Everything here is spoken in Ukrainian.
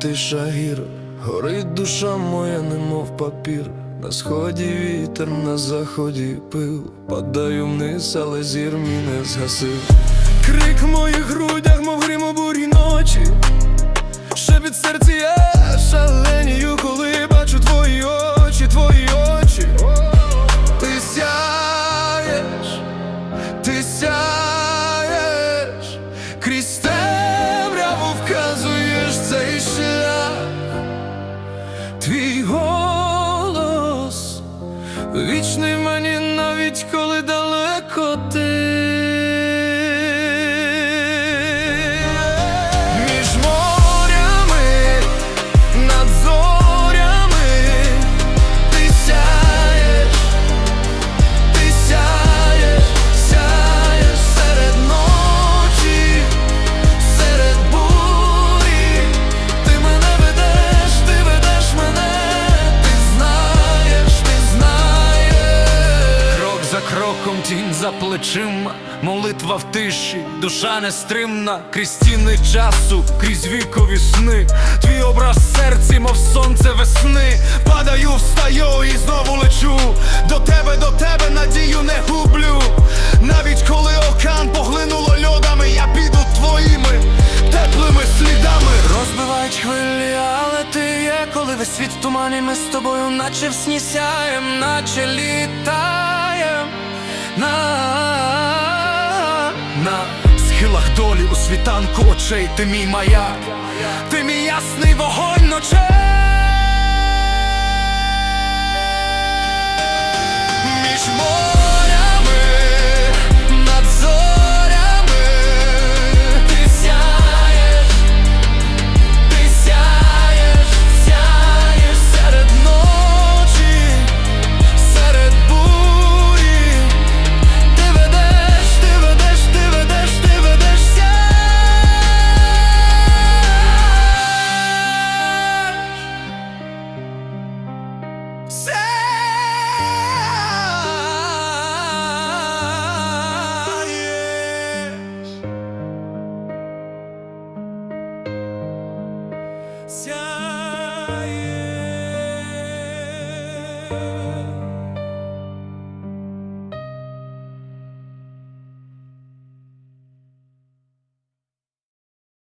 тиша гір, горить душа моя, немов папір. На сході вітер, на заході пил, падаю вниз, але зір мій не згасив. Крик в моїх грудях, мов грім у бурі ночі. Шепіт в серці я шаленію, коли бачу твої очі, твої очі. Ти сяєш, ти сяєш, крізь Твій голос вічний мені тінь за плечима, молитва в тиші, душа нестримна, крізь стіни часу, крізь вікові сни, твій образ в серці, мов сонце весни. Падаю, встаю і знову лечу. До тебе, до тебе надію не гублю. Навіть коли океан поглинуло льодами, я піду твоїми теплими слідами. Розбивають хвилі, але ти є, коли весь світ в тумані, ми з тобою, наче в сні сяєм, наче літаєм на, на схилах долі у світанку очей, ти мій маяк, ти мій ясний вогонь ночей. сяє.